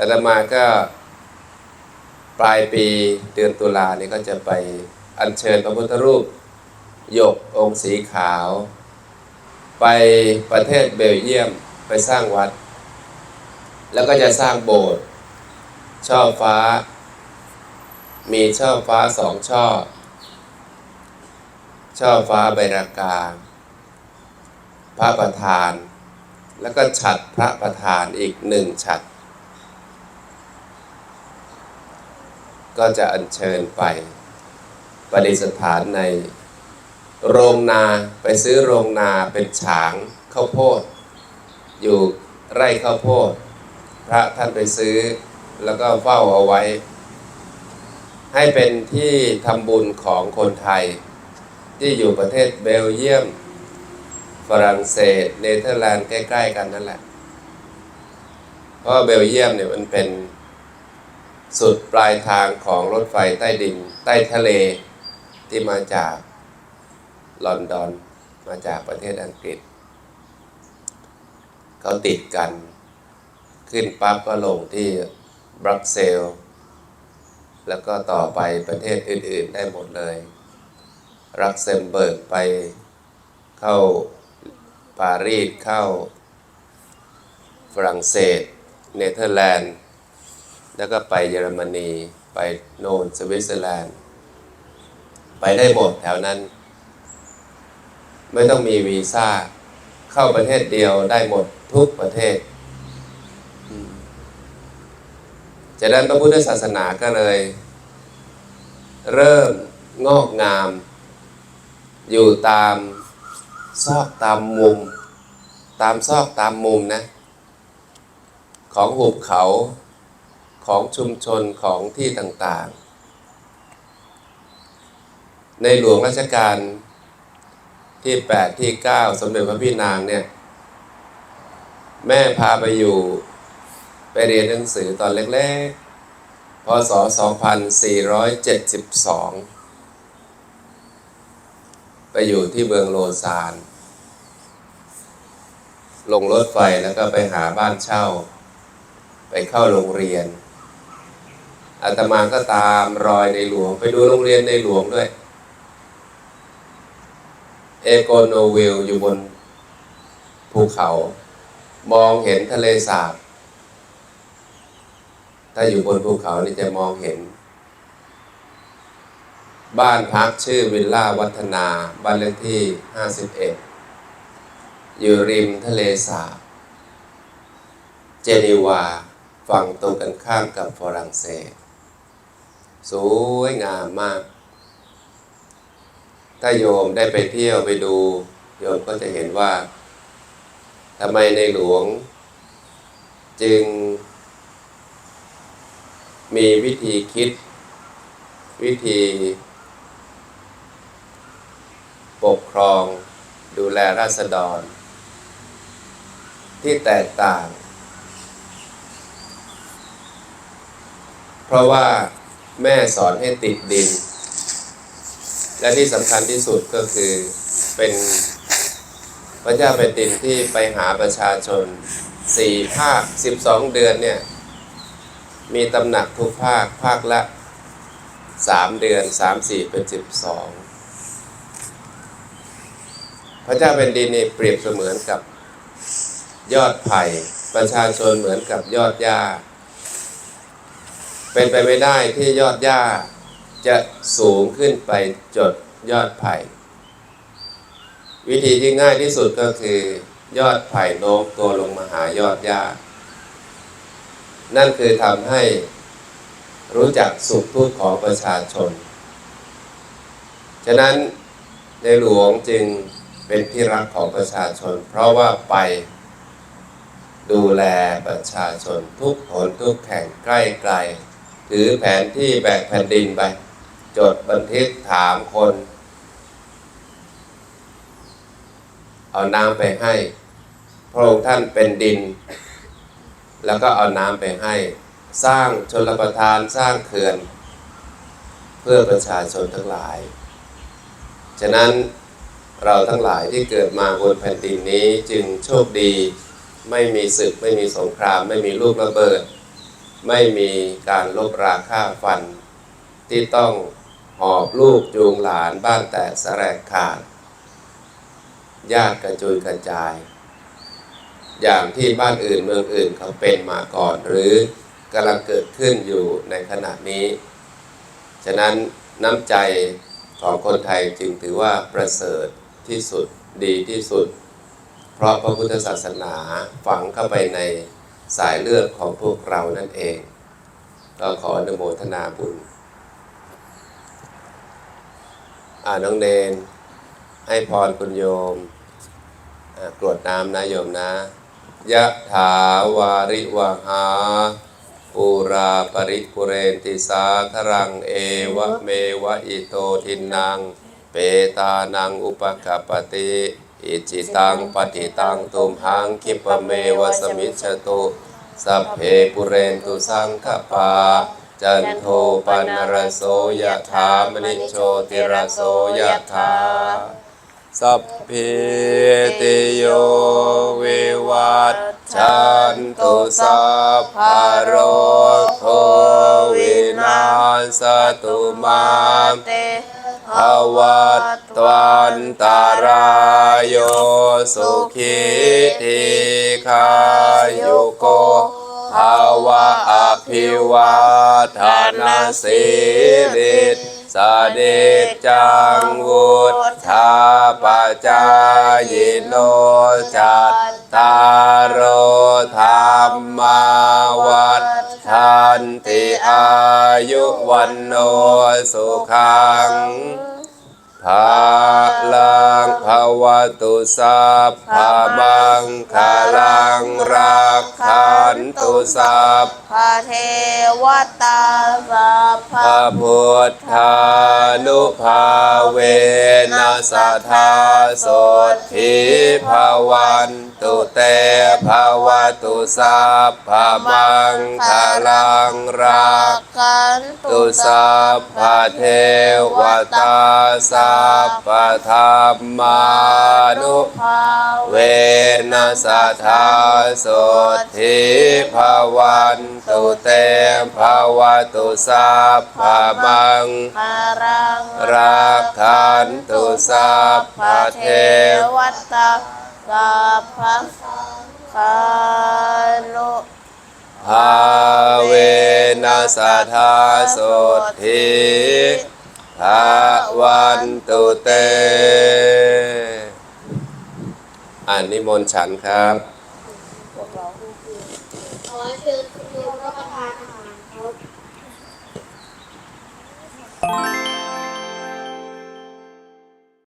อาตมาก็ปลายปีเดือนตุลาเนี่ยก็จะไปอัญเชิญพระพุทธรูปหยกองค์สีขาว ไปประเทศเบลเยียมไปสร้างวัด แล้วก็จะสร้างโบสถ์ช่อฟ้า มีช่อฟ้าสองช่อ ช่อฟ้าใบรากา พระประธาน แล้วก็ฉัดพระประธานอีกหนึ่งฉัด ก็จะอัญเชิญไปประดิษฐานในโรงนาไปซื้อโรงนาเป็นฉางข้าวโพด อยู่ไร่ข้าวโพด พระท่านไปซื้อแล้วก็เฝ้าเอาไว้ ให้เป็นที่ทำบุญของคนไทย ที่อยู่ประเทศเบลเยียม ฝรั่งเศสเนเธอร์แลนด์ใกล้ ๆ กันนั่นแหละ เพราะเบลเยียมเนี่ยมันเป็น สุดปลายทางของรถไฟใต้ดินใต้ทะเลที่มาจากลอนดอน มาจากประเทศอังกฤษ เขาติดกัน ขึ้นปั๊บก็ลงที่บรักเซลแล้วก็ต่อไปประเทศอื่น ๆ ได้หมดเลย รักเซมเบิร์กไปเข้าปารีสเข้าฝรั่งเศส เนเธอร์แลนด์ แล้วก็ไปเยอรมนี ไปโนนสวิตเซอร์แลนด์ ไปได้หมดแถวนั้น ไม่ต้องมีวีซ่า เข้าประเทศเดียวได้หมดทุกประเทศจากนั้นพระพุทธศาสนาก็เลย เริ่มงอกงาม อยู่ตามซอกตามมุม ตามซอกตามมุมนะ ของหุบเขา ของชุมชนของที่ต่างๆ ในหลวงรัชกาลที่ 8 ที่ 9 สมเด็จพระพี่นางเนี่ย แม่พาไปอยู่ไปเรียนหนังสือตอนเล็กๆ พศ 2472 ไปอยู่ที่เมืองโลซานลงรถไฟแล้วก็ไปหาบ้านเช่า ไปเข้าโรงเรียน อาตมาก็ตามรอยในหลวง ไปดูโรงเรียนในหลวงด้วย เอโกโนเวลอยู่บนภูเขา มองเห็นทะเลสาบ ถ้าอยู่บนภูเขานี่จะมองเห็น บ้านพักชื่อวิลล่าวัฒนา บ้านเลขที่ 51 อยู่ริมทะเลสาบ เจนีวาฝั่งตรงกันข้ามกับฝรั่งเศส สวยงามมาก ถ้าโยมได้ไปเที่ยวไปดู โยมก็จะเห็นว่าทำไมในหลวง จึง มีวิธีคิด วิธี ปกครอง ดูแลราษฎร ที่แตกต่าง เพราะว่า แม่สอนให้ติดดิน และที่สำคัญที่สุดก็คือเป็นพระเจ้าแผ่นดินที่ไปหาประชาชนสี่ภาคสิบสองเดือนเนี่ย มีตำหนักทุกภาคภาคละสามเดือนสามสี่เป็นสิบสองพระเจ้าแผ่นดินนี่เปรียบเสมือนกับยอดไผ่ประชาชนเหมือนกับยอดหญ้า เป็นไปไม่ได้ที่ยอดหญ้าจะสูงขึ้นไปจดยอดไผ่ วิธีที่ง่ายที่สุดก็คือยอดไผ่โน้มตัวลงมาหายอดหญ้า นั่นคือทำให้รู้จักสุขทุกข์ของประชาชน ฉะนั้นในหลวงจึงเป็นที่รักของประชาชน เพราะว่าไปดูแลประชาชนทุกหนทุกแห่งใกล้ไกล ถือแผนที่แบกแผ่นดินไป จดบันทึกถามคน เอาน้ำไปให้พระองค์ท่านเป็นดิน แล้วก็เอาน้ำไปให้ สร้างชลประทานสร้างเขื่อน เพื่อประชาชนทั้งหลาย ฉะนั้นเราทั้งหลายที่เกิดมาบนแผ่นดินนี้จึงโชคดี ไม่มีศึก ไม่มีสงคราม ไม่มีลูกระเบิด ไม่มีการลบราค่าฟัน ที่ต้องหอบลูกจูงหลานบ้านแตกสแรกขาดญาติกระจุยกระจาย อย่างที่บ้านอื่นเมืองอื่นเขาเป็นมาก่อน หรือกำลังเกิดขึ้นอยู่ในขณะนี้ ฉะนั้นน้ำใจของคนไทยจึงถือว่าประเสริฐที่สุดดีที่สุด เพราะพระพุทธศาสนาฝังเข้าไปใน สายเลือดของพวกเรานั่นเองก็ขออนุโมทนาบุญอ่าน้องเนน ให้พรคุณโยมกรวดน้ำนะโยมนะยะถาวาริวหาปูราปริปุเรนติสาครังเอวะเมวะอิโตทินัง เปตานังอุปกัปปติ อิจิตังปฏิตังตุมหังคิปเมวะสมิจฉตุสัพเพปุเรนตุสังคปา จันโทปนรโสยะถามณิโชติรโสยะถาสัพพิติโยวิวัตชันตุสัพพะโรโควินาสตุมาเต ภวัตวันตารายโยสุขีทีขายุโกภาวะอภิวาทานาสิริสเดจังวุธาปจายโนจัต นติอายุวันโนสุขังภาลังภาวตุสัพพะมังคาลังรักขันตุสัพพระเทวตาสัพพพระพุทธานุภาเวนั สทธาโสทิภาวันตุเตภาวตุสัพพมังคาลังรักขันตุสัพพเทวตาสัพพธรรมานุภาเวนัสธาโสทิภาวันตุเตภาวตุสัพพมังคารังรักขันตุสัพพะเทวตาสัพพะคานุภาเวนัสทธาสุทิภาวันตุเตอันนิมนต์ฉันครับ